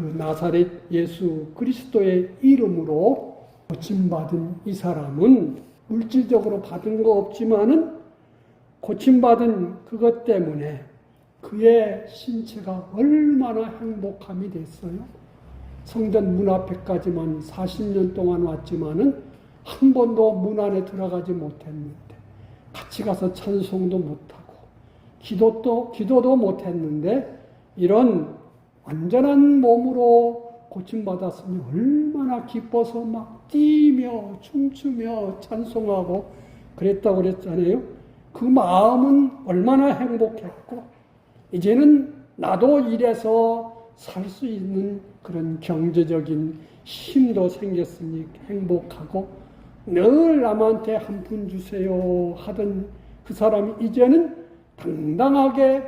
그 나사렛 예수 그리스도의 이름으로 고침받은 이 사람은 물질적으로 받은 거 없지만은 고침받은 그것 때문에 그의 신체가 얼마나 행복함이 됐어요. 성전 문 앞에까지만 40년 동안 왔지만은 한 번도 문 안에 들어가지 못했는데 같이 가서 찬송도 못하고 기도도 기도도 못했는데 이런 완전한 몸으로 고침받았으니 얼마나 기뻐서 막 뛰며 춤추며 찬송하고 그랬다고 그랬잖아요. 그 마음은 얼마나 행복했고 이제는 나도 이래서 살 수 있는 그런 경제적인 힘도 생겼으니 행복하고 늘 남한테 한 푼 주세요 하던 그 사람이 이제는 당당하게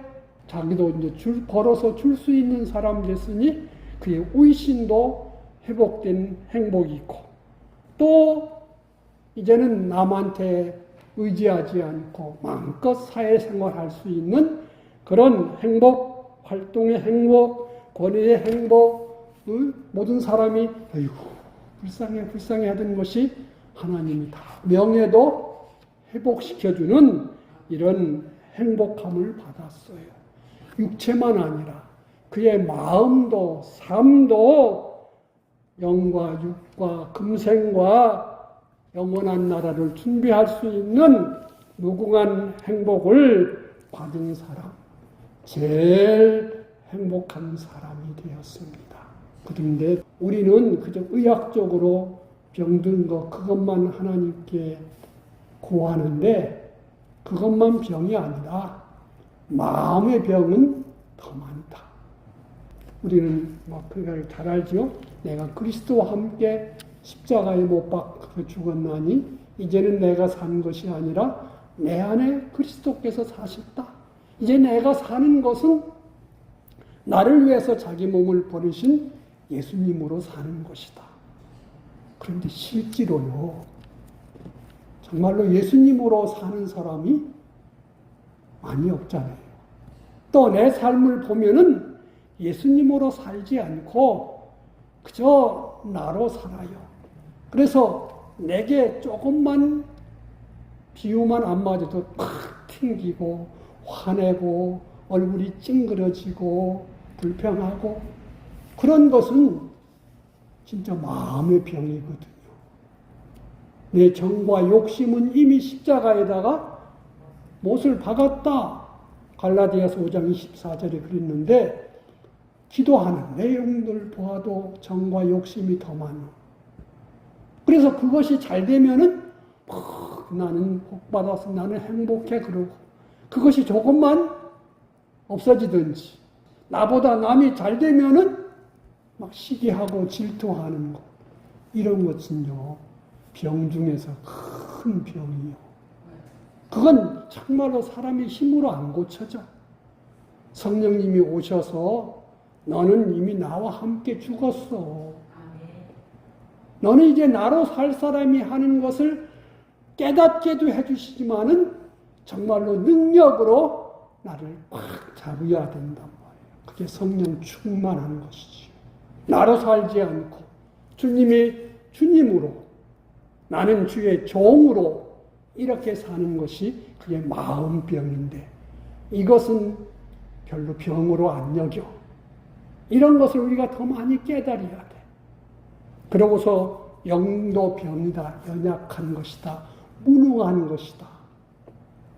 자기도 이제 줄 벌어서 줄 수 있는 사람 됐으니 그의 의신도 회복된 행복이 있고 또 이제는 남한테 의지하지 않고 마음껏 사회생활 할 수 있는 그런 행복, 활동의 행복, 권위의 행복, 응? 모든 사람이 아이고 불쌍해 불쌍해 하던 것이 하나님이 다 명예도 회복시켜주는 이런 행복함을 받았어요. 육체만 아니라 그의 마음도 삶도 영과 육과 금생과 영원한 나라를 준비할 수 있는 무궁한 행복을 받은 사람, 제일 행복한 사람이 되었습니다. 그런데 우리는 그저 의학적으로 병든 거 그것만 하나님께 구하는데 그것만 병이 아니라 마음의 병은 더 많다. 우리는 뭐 그걸 잘 알죠. 내가 그리스도와 함께 십자가에 못 박혀 죽었나니 이제는 내가 산 것이 아니라 내 안에 그리스도께서 사셨다. 이제 내가 사는 것은 나를 위해서 자기 몸을 버리신 예수님으로 사는 것이다. 그런데 실제로요, 정말로 예수님으로 사는 사람이 많이 없잖아요. 또 내 삶을 보면은 예수님으로 살지 않고 그저 나로 살아요. 그래서 내게 조금만 비유만 안 맞아도 팍 튕기고 화내고 얼굴이 찡그러지고 불평하고 그런 것은 진짜 마음의 병이거든요. 내 정과 욕심은 이미 십자가에다가 못을 박았다. 갈라디아서 5장 24절에 그랬는데 기도하는 내용들 보아도 정과 욕심이 더 많아. 그래서 그것이 잘 되면은 막 나는 복 받아서 나는 행복해 그러고 그것이 조금만 없어지든지 나보다 남이 잘 되면은 막 시기하고 질투하는 것 이런 것은요 병 중에서 큰 병이요. 그건 정말로 사람의 힘으로 안 고쳐져. 성령님이 오셔서 너는 이미 나와 함께 죽었어. 너는 이제 나로 살 사람이 하는 것을 깨닫게도 해주시지만은 정말로 능력으로 나를 꽉 잡아야 된단 말이에요. 그게 성령 충만한 것이지. 나로 살지 않고 주님이 주님으로 나는 주의 종으로 이렇게 사는 것이 그게 마음병인데 이것은 별로 병으로 안 여겨. 이런 것을 우리가 더 많이 깨달아야 돼. 그러고서 영도 병이다. 연약한 것이다. 무능한 것이다.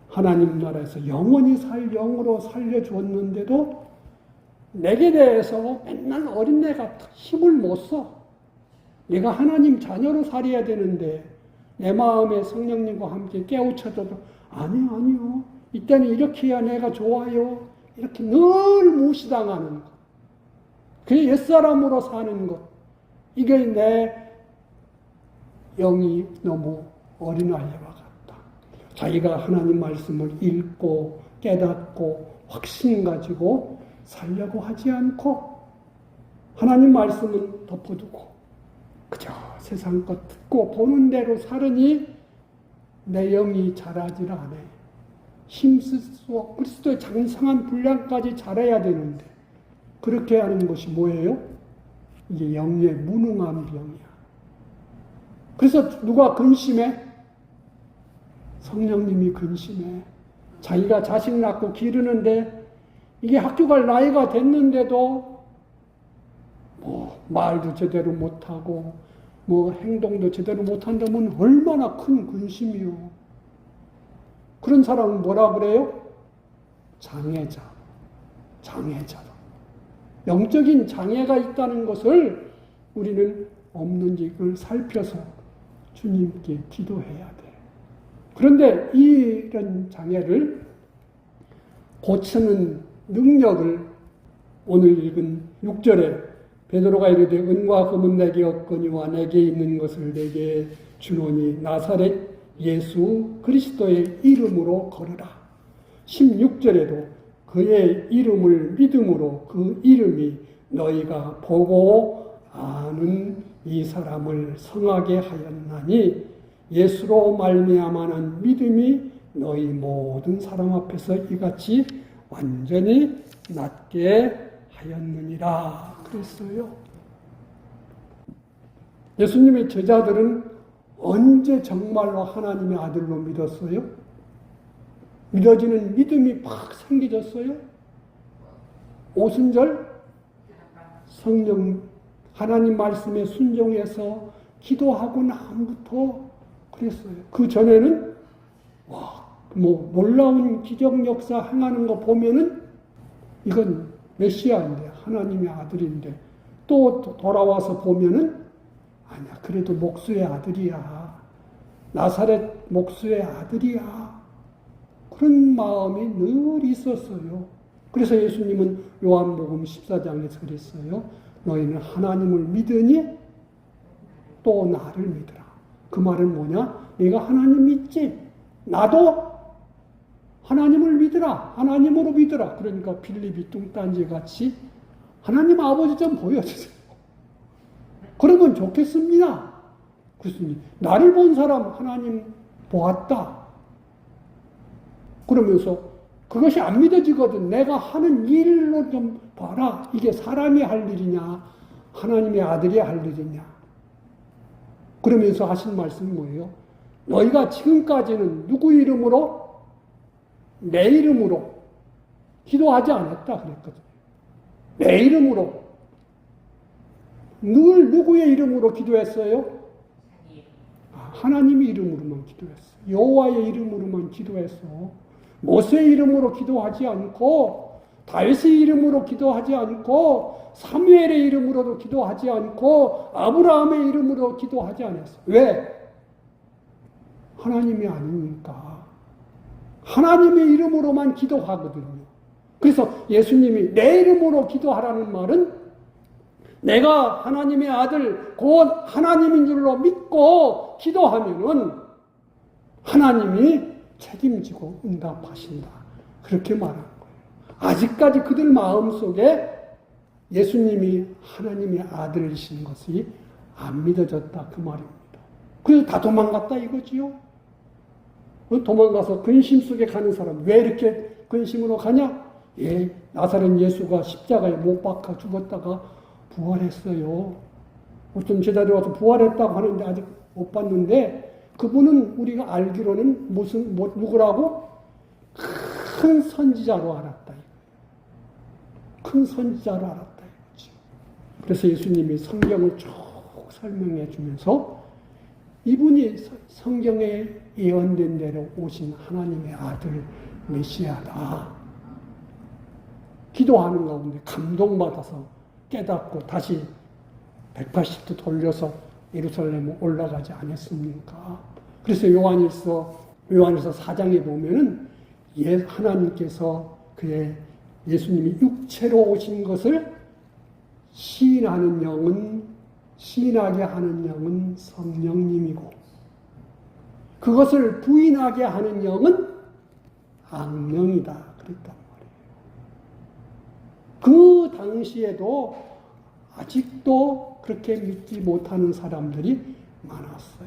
하나님 나라에서 영원히 살 영으로 살려주었는데도 내게 대해서 맨날 어린애 같아. 힘을 못 써. 내가 하나님 자녀로 살아야 되는데 내 마음에 성령님과 함께 깨우쳐줘도 아니요 아니요. 이때는 이렇게 해야 내가 좋아요. 이렇게 늘 무시당하는 것. 그게 옛사람으로 사는 것. 이게 내 영이 너무 어린아이와 같다. 자기가 하나님 말씀을 읽고 깨닫고 확신 가지고 살려고 하지 않고 하나님 말씀은 덮어두고 세상 것 듣고 보는 대로 살으니 내 영이 자라질 않아. 힘쓰고 그리스도의 장성한 분량까지 잘해야 되는데 그렇게 하는 것이 뭐예요? 이게 영의 무능한 병이야. 그래서 누가 근심해? 성령님이 근심해. 자기가 자식 낳고 기르는데 이게 학교 갈 나이가 됐는데도 뭐 말도 제대로 못하고 뭐 행동도 제대로 못한다면 얼마나 큰 근심이요. 그런 사람은 뭐라 그래요? 장애자. 장애자다. 영적인 장애가 있다는 것을 우리는 없는지 그걸 살펴서 주님께 기도해야 돼. 그런데 이런 장애를 고치는 능력을 오늘 읽은 6절에 베드로가 이르되 은과 금은 내게 없거니와 내게 있는 것을 내게 주노니 나사렛 예수 그리스도의 이름으로 걸으라. 16절에도 그의 이름을 믿음으로 그 이름이 너희가 보고 아는 이 사람을 성하게 하였나니 예수로 말미암아는 믿음이 너희 모든 사람 앞에서 이같이 완전히 낫게 하였느니라 그랬어요. 예수님의 제자들은 언제 정말로 하나님의 아들로 믿었어요? 믿어지는 믿음이 팍 생기졌어요? 오순절 성령 하나님 말씀에 순종해서 기도하고 나부터 그랬어요. 그 전에는 와, 뭐 놀라운 기적 역사 행하는 거 보면은 이건 메시아인데 하나님의 아들인데 또 돌아와서 보면은 아니야 그래도 목수의 아들이야 나사렛 목수의 아들이야 그런 마음이 늘 있었어요. 그래서 예수님은 요한복음 14장에서 그랬어요. 너희는 하나님을 믿으니 또 나를 믿으라. 그 말은 뭐냐? 네가 하나님 믿지? 나도 하나님을 믿으라. 하나님으로 믿으라. 그러니까 빌립이 뚱딴지 같이 하나님 아버지 좀 보여주세요. 그러면 좋겠습니다. 그렇습니다. 나를 본 사람 하나님 보았다. 그러면서 그것이 안 믿어지거든. 내가 하는 일로 좀 봐라. 이게 사람이 할 일이냐, 하나님의 아들이 할 일이냐. 그러면서 하신 말씀이 뭐예요? 너희가 지금까지는 누구 이름으로? 내 이름으로 기도하지 않았다 그랬거든요. 내 이름으로. 늘 누구의 이름으로 기도했어요? 아, 하나님의 이름으로만 기도했어. 여호와의 이름으로만 기도했어. 모세의 이름으로 기도하지 않고 다윗의 이름으로 기도하지 않고 사무엘의 이름으로도 기도하지 않고 아브라함의 이름으로 기도하지 않았어. 왜? 하나님이 아니니까. 하나님의 이름으로만 기도하거든요. 그래서 예수님이 내 이름으로 기도하라는 말은 내가 하나님의 아들, 곧 하나님인 줄로 믿고 기도하면은 하나님이 책임지고 응답하신다. 그렇게 말한 거예요. 아직까지 그들 마음 속에 예수님이 하나님의 아들이신 것이 안 믿어졌다. 그 말입니다. 그래서 다 도망갔다 이거지요. 도망가서 근심 속에 가는 사람 왜 이렇게 근심으로 가냐? 예, 나사렛 예수가 십자가에 못 박혀 죽었다가 부활했어요. 어떤 제자들이 와서 부활했다고 하는데 아직 못 봤는데 그분은 우리가 알기로는 무슨 뭐, 누구라고 큰 선지자로 알았다. 큰 선지자로 알았다. 그래서 예수님이 성경을 쭉 설명해 주면서 이분이 성경에 예언된 대로 오신 하나님의 아들 메시아다. 기도하는 가운데 감동받아서 깨닫고 다시 180도 돌려서 예루살렘에 올라가지 않았습니까? 그래서 요한일서 요한일서 4장에 보면은 예 하나님께서 그의 예수님이 육체로 오신 것을 시인하는 영은 시인하게 하는 영은 성령님이고 그것을 부인하게 하는 영은 악령이다 말이에요. 그 당시에도 아직도 그렇게 믿지 못하는 사람들이 많았어요.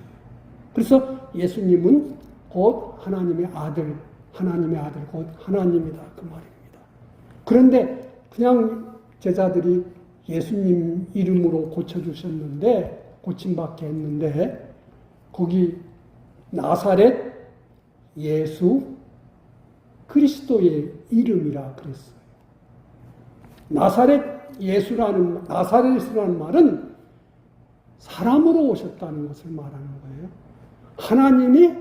그래서 예수님은 곧 하나님의 아들, 하나님의 아들, 곧 하나님이다. 그 말입니다. 그런데 그냥 제자들이 예수님 이름으로 고쳐주셨는데, 고침받게 했는데, 거기 나사렛 예수 그리스도의 이름이라 그랬어요. 나사렛 예수라는, 나사렛이라는 말은 사람으로 오셨다는 것을 말하는 거예요. 하나님이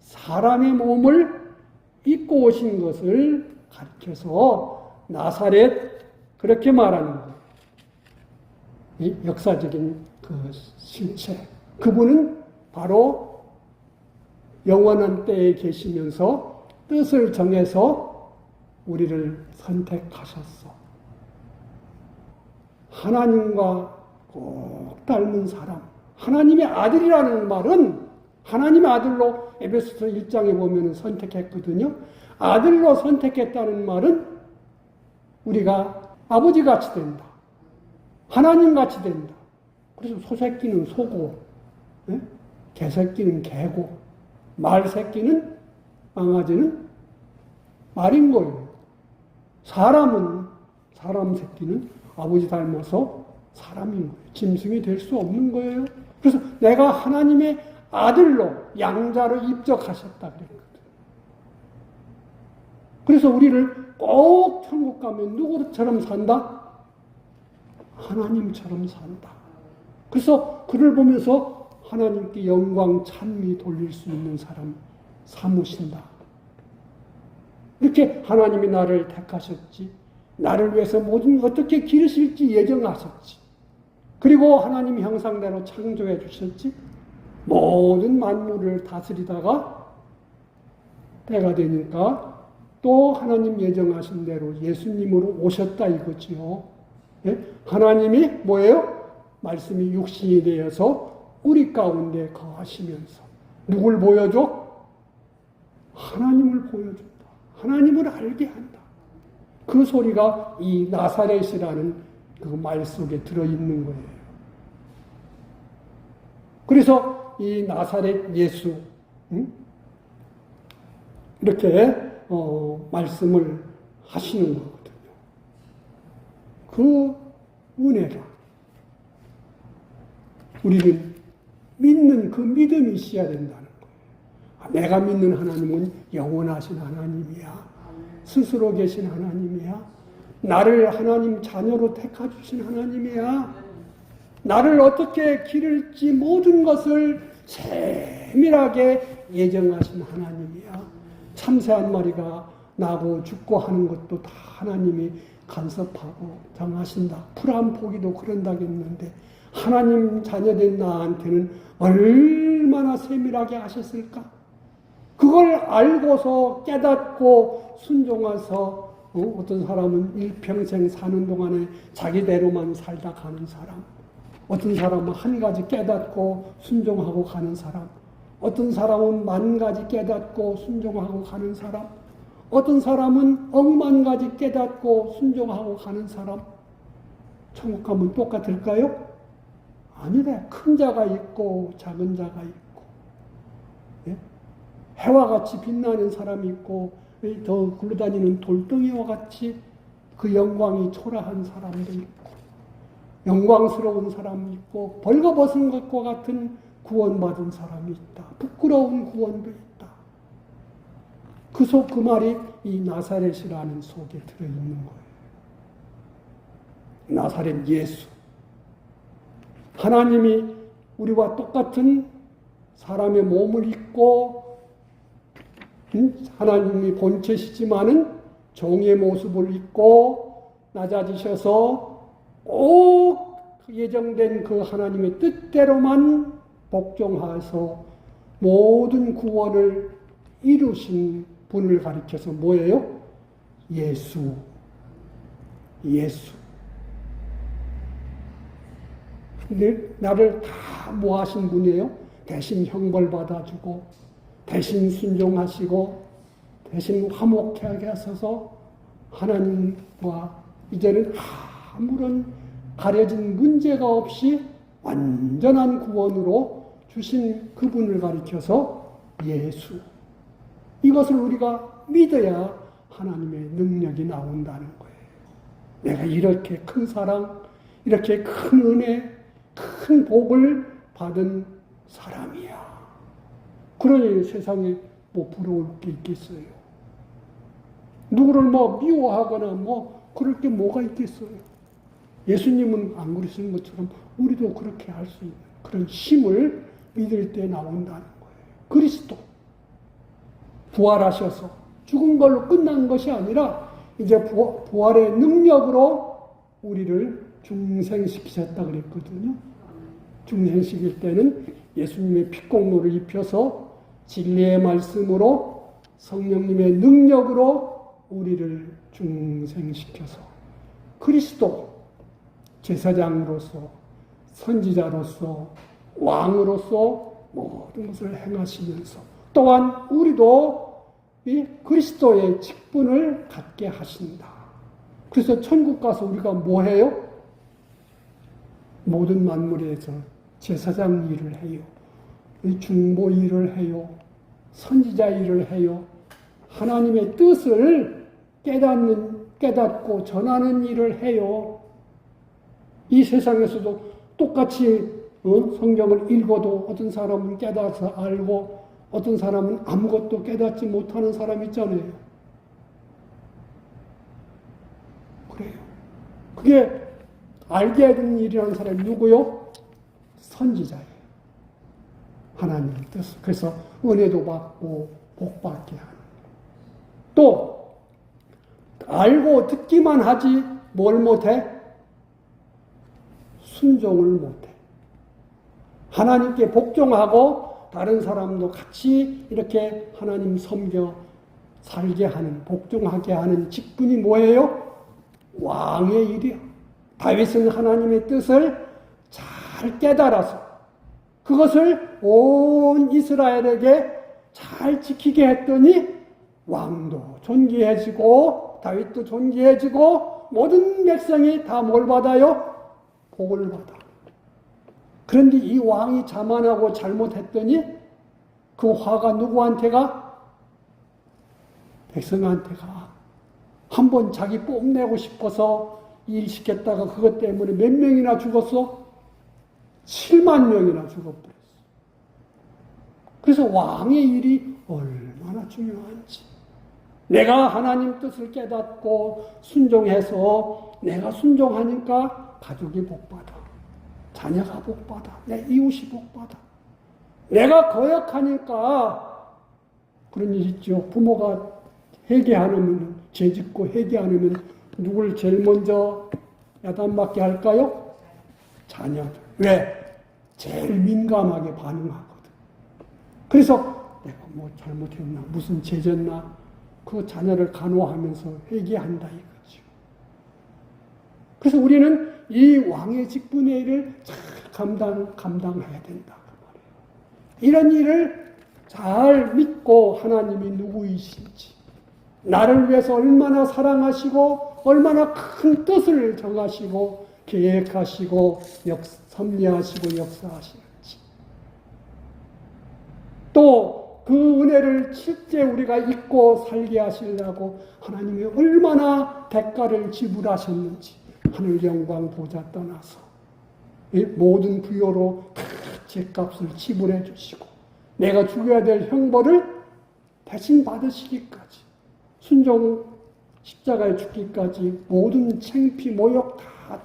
사람의 몸을 입고 오신 것을 가르쳐서 나사렛 그렇게 말하는 거예요. 이 역사적인 그 실체. 그분은 바로 영원한 때에 계시면서 뜻을 정해서 우리를 선택하셨어. 하나님과 꼭 닮은 사람. 하나님의 아들이라는 말은 하나님의 아들로 에베소서 1장에 보면 선택했거든요. 아들로 선택했다는 말은 우리가 아버지 같이 된다. 하나님 같이 된다. 그래서 소새끼는 소고, 예? 개새끼는 개고, 말새끼는 강아지는 말인 거예요. 사람은 사람 새끼는 아버지 닮아서 사람인 거예요. 짐승이 될 수 없는 거예요. 그래서 내가 하나님의 아들로 양자로 입적하셨다 그랬거든. 그래서 우리를 꼭 천국 가면 누구처럼 산다? 하나님처럼 산다. 그래서 그를 보면서 하나님께 영광 찬미 돌릴 수 있는 사람 삼으신다. 이렇게 하나님이 나를 택하셨지. 나를 위해서 모든 어떻게 기르실지 예정하셨지. 그리고 하나님 형상대로 창조해 주셨지. 모든 만물을 다스리다가 때가 되니까 또 하나님 예정하신 대로 예수님으로 오셨다 이거지요. 예? 하나님이 뭐예요? 말씀이 육신이 되어서 우리 가운데 거하시면서 누굴 보여줘? 하나님을 보여준다. 하나님을 알게 한다. 그 소리가 이 나사렛이라는 그 말 속에 들어있는 거예요. 그래서 이 나사렛 예수, 응? 이렇게 어, 말씀을 하시는 거거든요. 그 은혜가 우리는 믿는 그 믿음이 있어야 된다는 거예요. 아, 내가 믿는 하나님은 영원하신 하나님이야. 스스로 계신 하나님이야. 나를 하나님 자녀로 택하 주신 하나님이야. 나를 어떻게 기를지 모든 것을 세밀하게 예정하신 하나님이야. 참새 한 마리가 나고 죽고 하는 것도 다 하나님이 간섭하고 정하신다. 풀 한 포기도 그런다겠는데 하나님 자녀된 나한테는 얼마나 세밀하게 하셨을까? 그걸 알고서 깨닫고 순종해서 어? 떤 사람은 일평생 사는 동안에 자기대로만 살다 가는 사람, 어떤 사람은 한 가지 깨닫고 순종하고 가는 사람, 어떤 사람은 만 가지 깨닫고 순종하고 가는 사람, 어떤 사람은 억만 가지 깨닫고 순종하고 가는 사람, 천국 가면 똑같을까요? 아니래. 큰 자가 있고 작은 자가 있고 예? 해와 같이 빛나는 사람이 있고 더 굴러다니는 돌덩이와 같이 그 영광이 초라한 사람도 있고 영광스러운 사람이 있고 벌거벗은 것과 같은 구원받은 사람이 있다. 부끄러운 구원도 있다. 그 속그 말이 이 나사렛이라는 속에 들어있는 거예요. 나사렛 예수. 하나님이 우리와 똑같은 사람의 몸을 입고 하나님이 본체시지만은 종의 모습을 입고 낮아지셔서 꼭 예정된 그 하나님의 뜻대로만 복종하여서 모든 구원을 이루신 분을 가리켜서 뭐예요? 예수. 예수. 나를 다뭐 하신 분이에요? 대신 형벌 받아주고, 대신 순종하시고, 대신 화목하게 하셔서 하나님과 이제는 아무런 가려진 문제가 없이 완전한 구원으로 주신 그분을 가리켜서 예수. 이것을 우리가 믿어야 하나님의 능력이 나온다는 거예요. 내가 이렇게 큰 사랑, 이렇게 큰 은혜, 큰 복을 받은 사람이야. 그러니 세상에 뭐 부러울 게 있겠어요. 누구를 뭐 미워하거나 뭐 그럴 게 뭐가 있겠어요. 예수님은 안 그러시는 것처럼 우리도 그렇게 할 수 있는 그런 힘을 믿을 때 나온다는 거예요. 그리스도. 부활하셔서 죽은 걸로 끝난 것이 아니라 이제 부- 부활의 능력으로 우리를 중생시키셨다 그랬거든요. 중생시킬 때는 예수님의 피공로를 입혀서 진리의 말씀으로 성령님의 능력으로 우리를 중생시켜서 그리스도 제사장으로서 선지자로서 왕으로서 모든 것을 행하시면서 또한 우리도 이 그리스도의 직분을 갖게 하신다. 그래서 천국 가서 우리가 뭐 해요? 모든 만물에서 제사장 일을 해요. 이 중보 일을 해요. 선지자 일을 해요. 하나님의 뜻을 깨닫는, 깨닫고 전하는 일을 해요. 이 세상에서도 똑같이 어? 성경을 읽어도 어떤 사람은 깨닫아서 알고 어떤 사람은 아무것도 깨닫지 못하는 사람 있잖아요. 그래요. 그게 알게 되는 일이라는 사람이 누구요? 선지자예요. 하나님의 뜻. 그래서 은혜도 받고 복 받게 하는. 또 알고 듣기만 하지 뭘 못해? 순종을 못해. 하나님께 복종하고 다른 사람도 같이 이렇게 하나님 섬겨 살게 하는, 복종하게 하는 직분이 뭐예요? 왕의 일이야. 다윗은 하나님의 뜻을 잘 깨달아서 그것을 온 이스라엘에게 잘 지키게 했더니 왕도 존귀해지고 다윗도 존귀해지고 모든 백성이 다 뭘 받아요? 복을 받아. 그런데 이 왕이 자만하고 잘못했더니 그 화가 누구한테가? 백성한테가. 한 번 자기 뽐내고 싶어서 일 시켰다가 그것 때문에 몇 명이나 죽었어? 7만 명이나 죽어버렸어. 그래서 왕의 일이 얼마나 중요한지. 내가 하나님 뜻을 깨닫고 순종해서 내가 순종하니까 가족이 복받아. 자녀가 복받아. 내 이웃이 복받아. 내가 거역하니까 그런 일 있죠. 부모가 회개 안 하면, 죄 짓고 회개 안 하면 누굴 제일 먼저 야단 맞게 할까요? 자녀들. 왜? 제일 민감하게 반응하거든. 그래서 내가 뭐 잘못했나, 무슨 죄졌나, 그 자녀를 간호하면서 회개한다 이거죠. 그래서 우리는 이 왕의 직분의 일을 잘 감당, 감당해야 된다. 그. 이런 일을 잘 믿고 하나님이 누구이신지, 나를 위해서 얼마나 사랑하시고, 얼마나 큰 뜻을 정하시고, 계획하시고, 역, 섭리하시고, 역사하시는지. 또 그 은혜를 실제 우리가 잊고 살게 하시려고 하나님이 얼마나 대가를 지불하셨는지 하늘 영광 보좌 떠나서 이 모든 부여로 다 제값을 지불해 주시고 내가 죽어야 될 형벌을 대신 받으시기까지 순종 십자가에 죽기까지 모든 챙피 모욕 다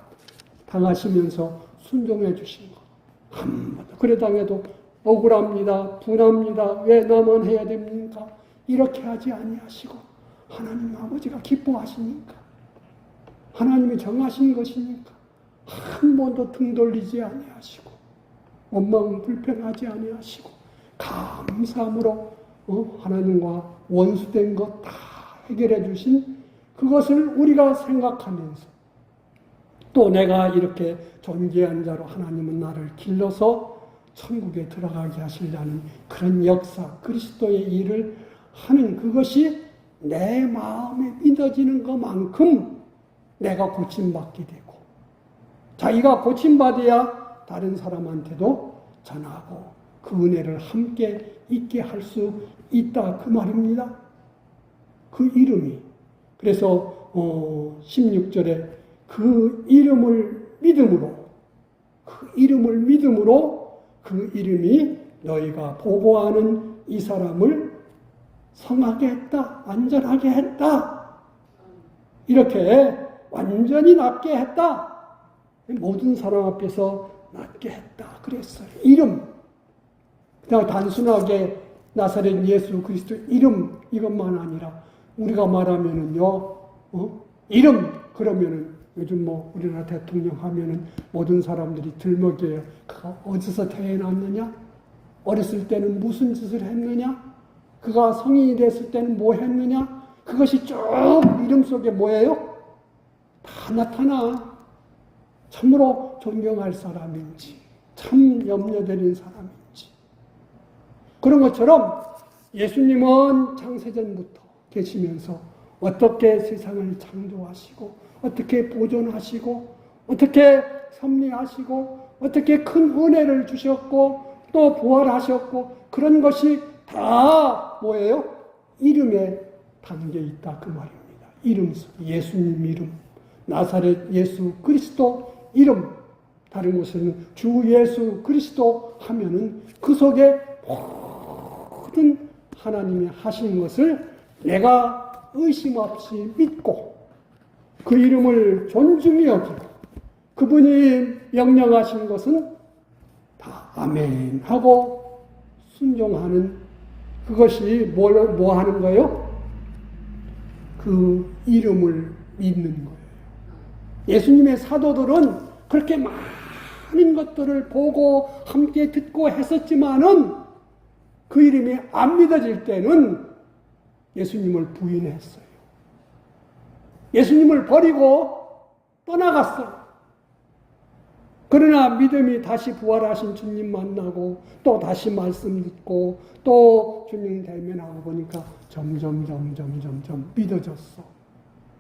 당하시면서 순종해 주신 것. 한 번도 그래 당해도 억울합니다. 분합니다. 왜 나만 해야 됩니까? 이렇게 하지 아니하시고 하나님 아버지가 기뻐하시니까 하나님이 정하신 것이니까 한 번도 등 돌리지 아니하시고 원망 불평하지 아니하시고 감사함으로 어? 하나님과 원수된 것 다 해결해 주신 그것을 우리가 생각하면서 또 내가 이렇게 존귀한 자로 하나님은 나를 길러서 천국에 들어가게 하시려는 그런 역사, 그리스도의 일을 하는 그것이 내 마음에 믿어지는 것만큼 내가 고침받게 되고, 자기가 고침받아야 다른 사람한테도 전하고 그 은혜를 함께 있게 할 수 있다. 그 말입니다. 그 이름이. 그래서, 어, 16절에 그 이름을 믿음으로 그 이름을 믿음으로 그 이름이 너희가 보고하는 이 사람을 성하게 했다. 안전하게 했다. 이렇게 완전히 낫게 했다. 모든 사람 앞에서 낫게 했다. 그랬어요. 이름. 그냥 단순하게 나사렛 예수 그리스도 이름 이것만 아니라 우리가 말하면은요, 어? 이름 그러면은 요즘 뭐 우리나라 대통령 하면은 모든 사람들이 들먹여요. 그가 어디서 태어났느냐? 어렸을 때는 무슨 짓을 했느냐? 그가 성인이 됐을 때는 뭐 했느냐? 그것이 쭉 이름 속에 뭐예요? 다 나타나. 참으로 존경할 사람인지, 참 염려되는 사람인지. 그런 것처럼 예수님은 창세전부터 계시면서 어떻게 세상을 창조하시고, 어떻게 보존하시고, 어떻게 섭리하시고, 어떻게 큰 은혜를 주셨고, 또 부활하셨고, 그런 것이 다 뭐예요? 이름에 담겨 있다. 그 말입니다. 이름 속, 예수님 이름, 나사렛 예수 그리스도 이름, 다른 곳에는 주 예수 그리스도 하면은 그 속에 모든 하나님이 하신 것을 내가 의심 없이 믿고 그 이름을 존중히 여기고 그분이 명령하신 것은 다 아멘 하고 순종하는 그것이 뭘, 뭐 하는 거예요? 그 이름을 믿는 거예요. 예수님의 사도들은 그렇게 많은 것들을 보고 함께 듣고 했었지만은 그 이름이 안 믿어질 때는 예수님을 부인했어요. 예수님을 버리고 떠나갔어요. 그러나 믿음이 다시 부활하신 주님 만나고 또 다시 말씀 듣고 또 주님 대면하고 보니까 점점 점점 점점 믿어졌어.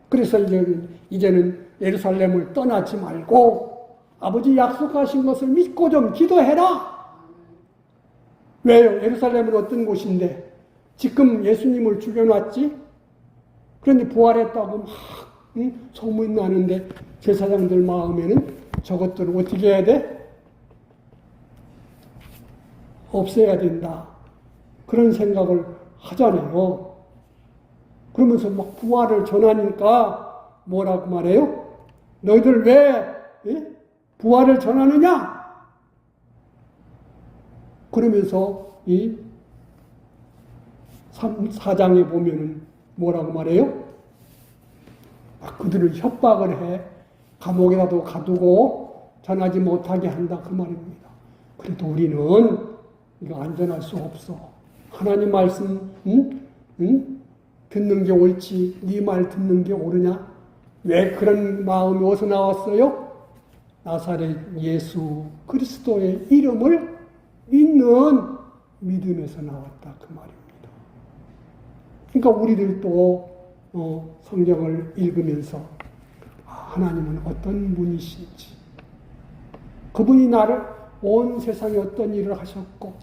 그래서 이제 이제는 예루살렘을 떠나지 말고 아버지 약속하신 것을 믿고 좀 기도해라. 왜요? 예루살렘은 어떤 곳인데 지금 예수님을 죽여놨지? 그런데 부활했다고 막 응? 소문이 나는데 제사장들 마음에는 저것들을 어떻게 해야 돼? 없애야 된다. 그런 생각을 하잖아요. 그러면서 막 부활을 전하니까 뭐라고 말해요? 너희들 왜 예? 부활을 전하느냐? 그러면서 이 4장에 보면은 뭐라고 말해요? 아, 그들을 협박을 해. 감옥에라도 가두고 전하지 못하게 한다. 그 말입니다. 그래도 우리는 이거 안전할 수 없어. 하나님 말씀, 응? 응? 듣는 게 옳지. 네 말 듣는 게 옳으냐? 왜 그런 마음이 어디서 나왔어요? 나사렛 예수 그리스도의 이름을 믿는 믿음에서 나왔다. 그 말입니다. 그러니까 우리들도 어, 성경을 읽으면서 아, 하나님은 어떤 분이신지. 그분이 나를 온 세상에 어떤 일을 하셨고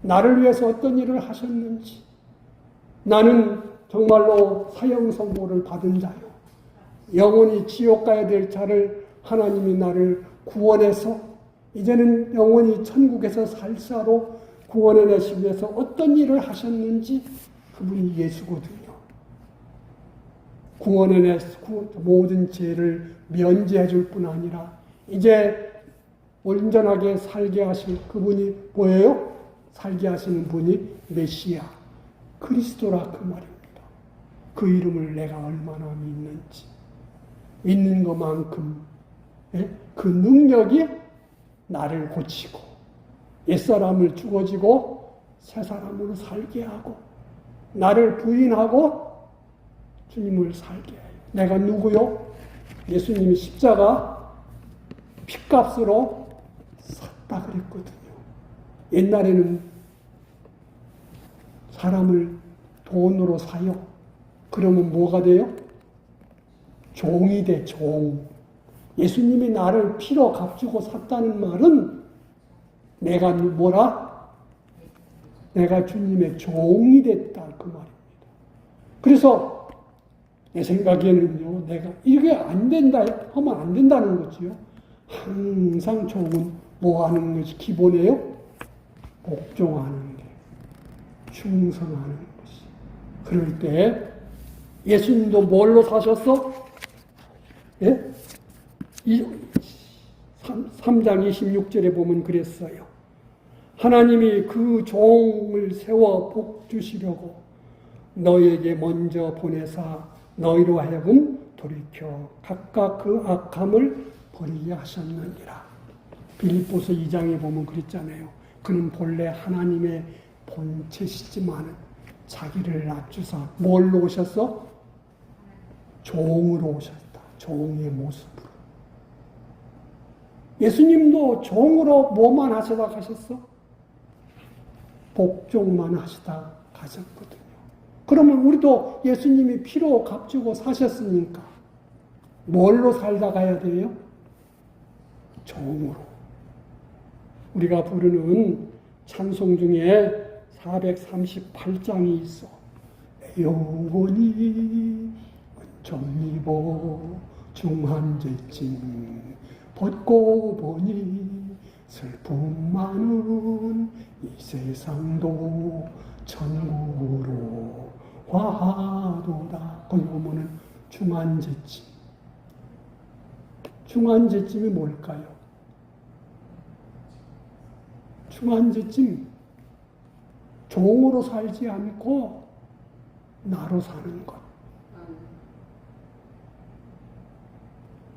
나를 위해서 어떤 일을 하셨는지. 나는 정말로 사형 선고를 받은 자요. 영원히 지옥 가야 될 자를 하나님이 나를 구원해서 이제는 영원히 천국에서 살사로 구원해 내시기 위해서 어떤 일을 하셨는지 그분이 예수거든요. 구원해 내 모든 죄를 면제해 줄 뿐 아니라 이제 온전하게 살게 하실 그분이 뭐예요? 살게 하시는 분이 메시아 그리스도라 그 말입니다. 그 이름을 내가 얼마나 믿는지 믿는 것만큼 예? 그 능력이 나를 고치고 옛사람을 죽어지고 새 사람으로 살게 하고 나를 부인하고 주님을 살게 해요. 내가 누구요? 예수님이 십자가 핏값으로 샀다 그랬거든요. 옛날에는 사람을 돈으로 사요. 그러면 뭐가 돼요? 종이 돼, 종. 예수님이 나를 피로 값주고 샀다는 말은 내가 뭐라? 내가 주님의 종이 됐다. 그 말입니다. 그래서 내 생각에는요, 내가 이게 안 된다 하면 안 된다는 거지요. 항상 종은 뭐 하는 것이 기본이에요? 복종하는 게, 충성하는 것이. 그럴 때 예수님도 뭘로 사셨어? 예? 이 3, 장 26절에 보면 그랬어요. 하나님이 그 종을 세워 복 주시려고 너에게 먼저 보내사 너희로 하여금 돌이켜 각각 그 악함을 버리게 하셨느니라. 빌립보서 2장에 보면 그랬잖아요. 그는 본래 하나님의 본체시지만 자기를 낮추사 뭘로 오셨어? 종으로 오셨다. 종의 모습으로. 예수님도 종으로 뭐만 하시다 가셨어? 복종만 하시다 가셨거든요. 그러면 우리도 예수님이 피로 값주고 사셨으니까 뭘로 살다 가야 돼요? 종으로. 우리가 부르는 찬송 중에 438장이 있어. 좀 입어 중한제쯤 벗고 보니 슬픔 많은 이 세상도 천국으로 화도다. 거기 보면은 중한제쯤. 중한제쯤이 뭘까요? 중한제쯤 종으로 살지 않고 나로 사는 것.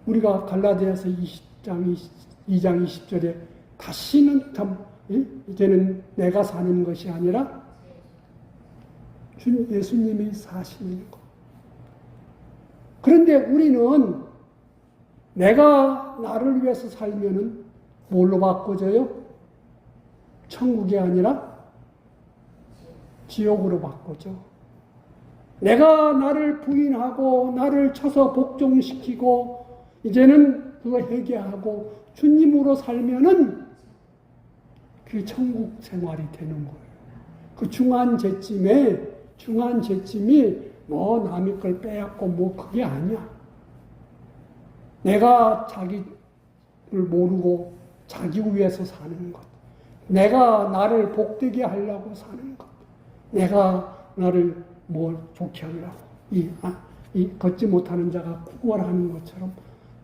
우리가 갈라디아서 20장 2장 20절에 다시는 참 이제는 내가 사는 것이 아니라 주 예수님이 사시는 것. 그런데 우리는 내가 나를 위해서 살면은 뭘로 바꿔져요? 천국이 아니라 지옥으로 바꿔져. 내가 나를 부인하고 나를 쳐서 복종시키고 이제는 그거 회개하고 주님으로 살면은 그 천국 생활이 되는 거예요. 그 중한 제쯤에 중한 제쯤이 뭐 남의 걸 빼앗고 뭐 그게 아니야. 내가 자기를 모르고 자기 위해서 사는 것. 내가 나를 복되게 하려고 사는 것. 내가 나를 뭘 좋게 하려고. 이, 아, 이 걷지 못하는 자가 구걸하는 것처럼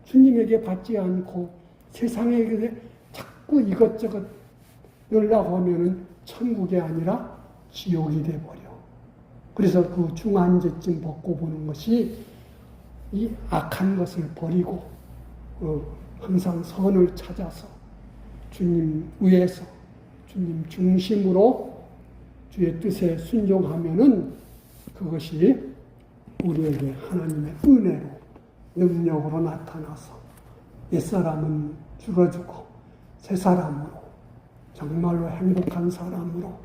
주님에게 받지 않고 세상에 자꾸 이것저것 열라고 하면은 천국이 아니라 지옥이 돼버려. 그래서 그 중한제쯤 벗고 보는 것이 이 악한 것을 버리고 어, 항상 선을 찾아서 주님 위에서 주님 중심으로 주의 뜻에 순종하면은 그것이 우리에게 하나님의 은혜로 능력으로 나타나서 옛사람은 줄어주고 새 사람으로 정말로 행복한 사람으로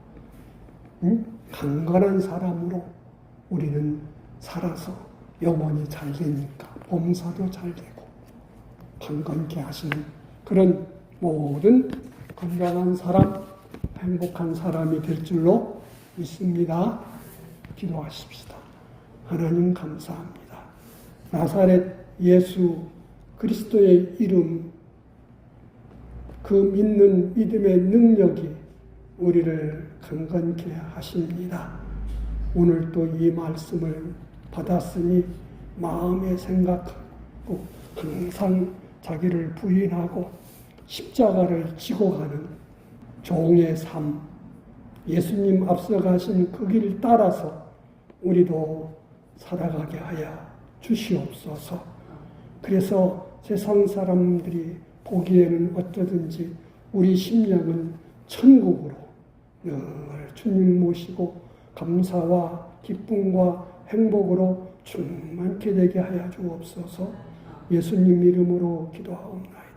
응? 강건한 사람으로 우리는 살아서 영혼이 잘 되니까 범사도 잘 되고 강건케 하시는 그런 모든 건강한 사람, 행복한 사람이 될 줄로 믿습니다. 기도하십시다. 하나님 감사합니다. 나사렛 예수 그리스도의 이름, 그 믿는 믿음의 능력이 우리를 강건케 하십니다. 오늘 또 이 말씀을 받았으니 마음에 생각하고 항상 자기를 부인하고 십자가를 지고 가는 종의 삶, 예수님 앞서가신 그 길 따라서 우리도 살아가게 하여 주시옵소서. 그래서 세상 사람들이 보기에는 어쩌든지 우리 심령은 천국으로 늘 주님 모시고 감사와 기쁨과 행복으로 충만케 되게 하여 주옵소서 예수님 이름으로 기도하옵나이다.